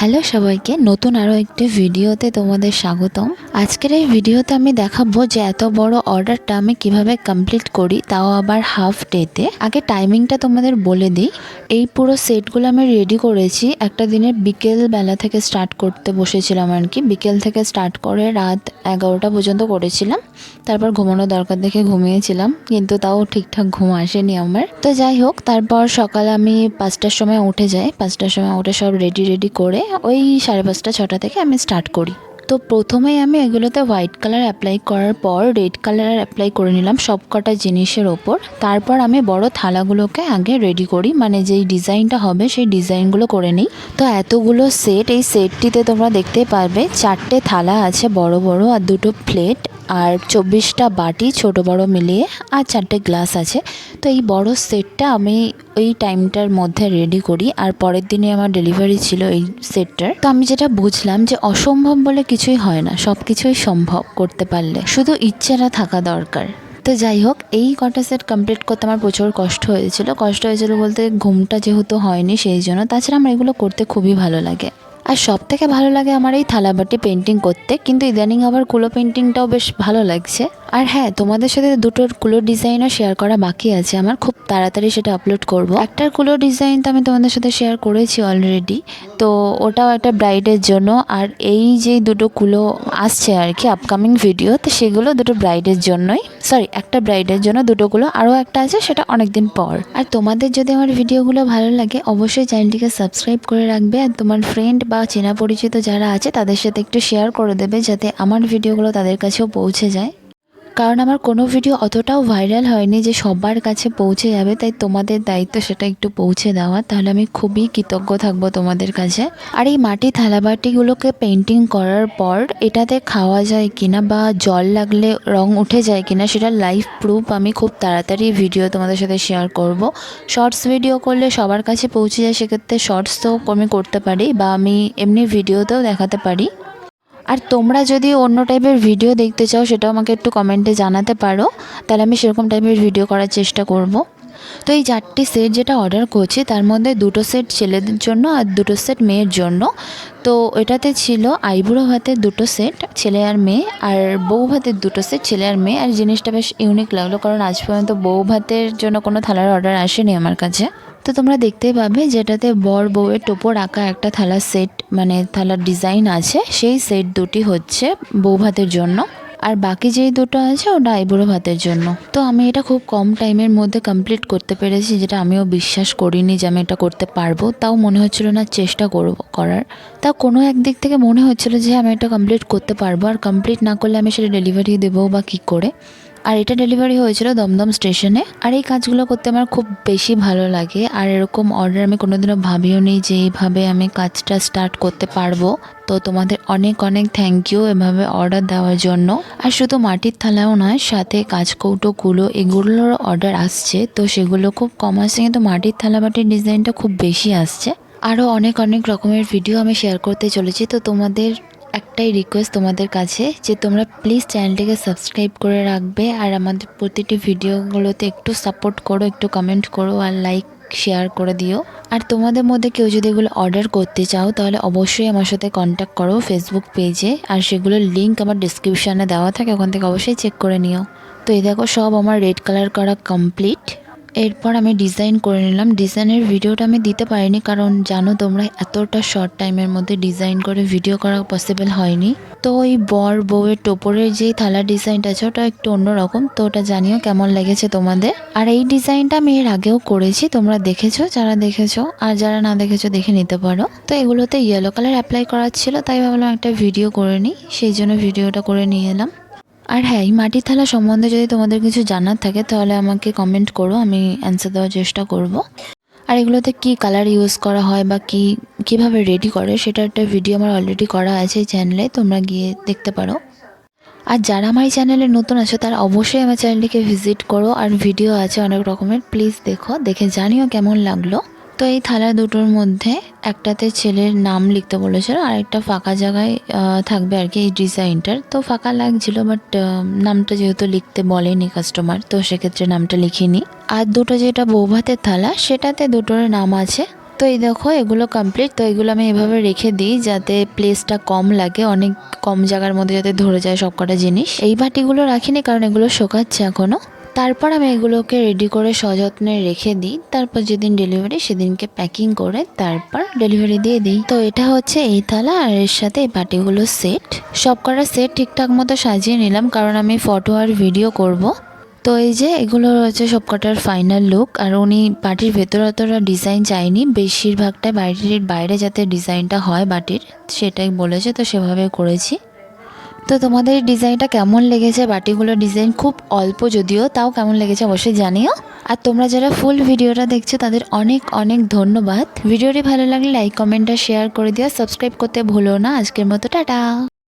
Hello সবাইকে, নতুন আরও একটি ভিডিওতে তোমাদের স্বাগতম। আজকের এই ভিডিওতে আমি দেখাবো যে এত বড় অর্ডারটা আমি কীভাবে কমপ্লিট করি, তাও আবার হাফ ডেতে আগে টাইমিংটা তোমাদের বলে দিই। এই পুরো সেটগুলো আমি রেডি করেছি। একটা দিনের বিকেল বেলা থেকে স্টার্ট করতে বসেছিলাম আর কি। বিকেল থেকে স্টার্ট করে রাত এগারোটা পর্যন্ত করেছিলাম। তারপর ঘুমানো দরকার দেখে ঘুমিয়েছিলাম, কিন্তু তাও ঠিকঠাক ঘুম আসেনি আমার। তো যাই হোক, তারপর সকালে আমি পাঁচটার সময় উঠে যাই। পাঁচটার সময় উঠে সব রেডি রেডি করে ওই সাড়ে পাঁচটা ছটা থেকে আমি স্টার্ট করি। তো প্রথমেই আমি এগুলোতে হোয়াইট কালার অ্যাপ্লাই করার পর রেড কালার অ্যাপ্লাই করে নিলাম সব কটা জিনিসের ওপর। তারপর আমি বড় থালাগুলোকে আগে রেডি করি মানে যেই ডিজাইনটা হবে সেই ডিজাইনগুলো করে নিই। তো এতগুলো সেট এই সেটটিতে তোমরা দেখতে পারবে চারটে থালা আছে বড় বড় আর দুটো প্লেট আর চব্বিশটা বাটি ছোট, বড় মিলিয়ে আর চারটে গ্লাস আছে। তো এই বড় সেটটা আমি ওই টাইমটার মধ্যে রেডি করি আর পরের দিনে আমার ডেলিভারি ছিল এই সেটটার তো আমি যেটা বুঝলাম যে অসম্ভব বলে কিছুই হয় না সব কিছুই সম্ভব করতে পারলে। শুধু ইচ্ছেটা থাকা দরকার। তো যাই হোক, এই কটা সেট কমপ্লিট করতে আমার প্রচুর কষ্ট হয়েছিল। কষ্ট হয়েছিল বলতে ঘুমটা যেহেতু হয়নি, সেই জন্য। তাছাড়া আমার এগুলো করতে খুবই ভালো লাগে। আর সব থেকে ভালো লাগে আমার এই থালাবাটি পেন্টিং করতে। কিন্তু ইদানিং আবার কুলো পেন্টিংটাও বেশ ভালো লাগছে। আর হ্যাঁ তোমাদের সাথে দুটোর কুলোর ডিজাইনও শেয়ার করা বাকি আছে। আমার খুব তাড়াতাড়ি সেটা আপলোড করব। একটার কুলোর ডিজাইন তো আমি তোমাদের সাথে শেয়ার করেছি অলরেডি তো ওটাও একটা ব্রাইডের জন্য। আর এই যে দুটো কুলো আসছে আর কি আপকামিং ভিডিও তো সেগুলো দুটো ব্রাইডের জন্যই। সরি একটা ব্রাইডের জন্য দুটো কুলো। আরও একটা আছে, সেটা অনেক দিন পর। আর তোমাদের যদি আমার ভিডিওগুলো ভালো লাগে, অবশ্যই চ্যানেলটিকে সাবস্ক্রাইব করে রাখবে। আর তোমার ফ্রেন্ড বা চেনা পরিচিত যারা আছে, তাদের সাথে একটু শেয়ার করে দেবে, যাতে আমার ভিডিওগুলো তাদের কাছেও পৌঁছে যায়। কারণ আমার কোনো ভিডিও অতটাও ভাইরাল হয়নি যে সবার কাছে পৌঁছে যাবে, তাই তোমাদের দায়িত্ব সেটা একটু পৌঁছে দেওয়া। তাহলে আমি খুবই কৃতজ্ঞ থাকব তোমাদের কাছে। আর এই মাটি থালাবাটিগুলোকে পেন্টিং করার পর এটাতে খাওয়া যায় কিনা বা জল লাগলে রং উঠে যায় কিনা সেটা লাইভ প্রুফ আমি খুব তাড়াতাড়ি ভিডিও তোমাদের সাথে শেয়ার করব। শর্টস ভিডিও করলে সবার কাছে পৌঁছে যায়, সেক্ষেত্রে শর্টস তো আমি করতে পারি বা আমি এমনি ভিডিওতেও দেখাতে পারি। আর তোমরা যদি অন্য টাইপের ভিডিও দেখতে চাও, সেটাও আমাকে একটু কমেন্টে জানাতে পারো। তাহলে আমি সেরকম টাইপের ভিডিও করার চেষ্টা করব। তো এই চারটি সেট যেটা অর্ডার করছি, তার মধ্যে দুটো সেট ছেলেদের জন্য আর দুটো সেট মেয়ের জন্য। তো এটাতে ছিল আইবুড়ো ভাতের দুটো সেট ছেলে আর মেয়ে, আর বউ ভাতের দুটো সেট ছেলে আর মেয়ে। আর জিনিসটা বেশ ইউনিক লাগল, কারণ আজ পর্যন্ত বউ ভাতের জন্য কোনো থালার অর্ডার আসেনি আমার কাছে। তো তোমরা দেখতেই পাবে যেটাতে বর বউয়ের টোপর আঁকা একটা থালার সেট মানে থালার ডিজাইন আছে। সেই সেট দুটি হচ্ছে বউ ভাতের জন্য। আর বাকি যেই দুটো আছে ওটা আইবুড়ো ভাতের জন্য। তো আমি এটা খুব কম টাইমের মধ্যে কমপ্লিট করতে পেরেছি, যেটা আমিও বিশ্বাস করিনি যে আমি এটা করতে পারব। তাও মনে হচ্ছিল না চেষ্টা করব করার। তা কোনো একদিক থেকে মনে হচ্ছিল যে আমি এটা কমপ্লিট করতে পারব। আর কমপ্লিট না করলে আমি সেটা ডেলিভারি দেবো বা কী করে? আর এটা ডেলিভারি হয়েছিল দমদম স্টেশনে আর এই কাজগুলো করতে আমার খুব বেশি ভালো লাগে। আর এরকম অর্ডার আমি কোনোদিনও ভাবিও নি যে এইভাবে আমি কাজটা স্টার্ট করতে পারব। তো তোমাদের অনেক অনেক থ্যাংক ইউ এভাবে অর্ডার দেওয়ার জন্য। আর শুধু মাটির থালাও নয়, সাথে কাজকৌটোগুলো এগুলোর অর্ডার আসছে। তো সেগুলো খুব কম আসছে, কিন্তু মাটির থালা বাটির ডিজাইনটা খুব বেশি আসছে। আরও অনেক অনেক রকমের ভিডিও আমি শেয়ার করতে চলেছি। তো তোমাদের একটাই রিকোয়েস্ট তোমাদের কাছে যে তোমরা প্লিজ চ্যানেলটিকে সাবস্ক্রাইব করে রাখবে আর আমাদের প্রতিটি ভিডিওগুলোতে একটু সাপোর্ট করো, একটু কমেন্ট করো আর লাইক শেয়ার করে দিও। আর তোমাদের মধ্যে কেউ যদি এগুলো অর্ডার করতে চাও, তাহলে অবশ্যই আমার সাথে কন্ট্যাক্ট করো ফেসবুক পেজে আর সেগুলোর লিঙ্ক আমার ডিসক্রিপশানে দেওয়া থাকে, ওখান থেকে অবশ্যই চেক করে নিও। তো এই দেখো সব আমার রেড কালার করা কমপ্লিট এরপর আমি ডিজাইন করে নিলাম। ডিজাইনের ভিডিওটা আমি দিতে পারিনি কারণ জানো তোমরা এতটা শর্ট টাইমের মধ্যে ডিজাইন করে ভিডিও করা পসিবল হয়নি। তো ওই বর বউয়ের টোপরের যেই থালার ডিজাইনটা আছে, ওটা একটু অন্যরকম। তো ওটা জানিও কেমন লেগেছে তোমাদের। আর এই ডিজাইনটা আমি এর আগেও করেছি, তোমরা দেখেছ, যারা দেখেছ। আর যারা না দেখেছ, দেখে নিতে পারো। তো এগুলোতে ইয়েলো কালার অ্যাপ্লাই করার ছিল, তাই ভাবলাম একটা ভিডিও করে নিই। সেই জন্য ভিডিওটা করে নিয়ে এলাম। আর হ্যাঁ এই মাটির থালা সম্বন্ধে যদি তোমাদের কিছু জানার থাকে, তাহলে আমাকে কমেন্ট করো, আমি অ্যান্সার দেওয়ার চেষ্টা করব। আর এগুলোতে কি কালার ইউজ করা হয় বা কি, কীভাবে রেডি করে, সেটা একটা ভিডিও আমার অলরেডি করা আছে চ্যানেলে তোমরা গিয়ে দেখতে পারো। আর যারা আমার এই চ্যানেলে নতুন আছো, তারা অবশ্যই আমার চ্যানেলটিকে ভিজিট করো, আর ভিডিও আছে অনেক রকমের প্লিজ দেখো, দেখে জানিও কেমন লাগল। তো এই থালা দুটোর মধ্যে একটাতে ছেলের নাম লিখতে বলেছিল আর একটা ফাঁকা জায়গায় থাকবে আর কি এই ডিজাইনটার। তো ফাঁকা লাগছিল, বাট নামটা যেহেতু লিখতে বলেনি কাস্টমার, তো সেক্ষেত্রে নামটা লিখিনি। আর দুটো যেটা বৌভাতের থালা, সেটাতে দুটোর নাম আছে। তো এই দেখো, এগুলো কমপ্লিট তো এগুলো আমি এভাবে রেখে দিই যাতে প্লেসটা কম লাগে, অনেক কম জায়গার মধ্যে যাতে ধরে যায় সব কটা জিনিস। এই বাটিগুলো রাখিনি কারণ এগুলো শোকাচ্ছে এখনও। তারপর আমি এগুলোকে রেডি করে সযত্নে রেখে দিই। তারপর যেদিন ডেলিভারি সেদিনকে প্যাকিং করে তারপর ডেলিভারি দিয়ে দিই। তো এটা হচ্ছে এই থালা আর এর সাথে এই বাটিগুলো সেট সব কটা সেট ঠিকঠাক মতো সাজিয়ে নিলাম কারণ আমি ফটো আর ভিডিও করব। তো এই যে এগুলো হচ্ছে সবকটার ফাইনাল লুক আর উনি বাটির ভেতরে অতটা ডিজাইন চাইনি। বেশিরভাগটাই বাড়ির বাইরে যাতে ডিজাইনটা হয় বাটির, সেটাই বলেছে। তো সেভাবে করেছি। তো তোমাদের ডিজাইনটা কেমন লেগেছে? বাটিগুলোর ডিজাইন খুব অল্প যদিও, তাও কেমন লেগেছে অবশ্যই জানিও। আর তোমরা যারা ফুল ভিডিওটা দেখছ, তাদের অনেক অনেক ধন্যবাদ। ভিডিওটি ভালো লাগলে লাইক কমেন্ট আর শেয়ার করে দিও। সাবস্ক্রাইব করতে ভুলো না। আজকের মতো, টাটা!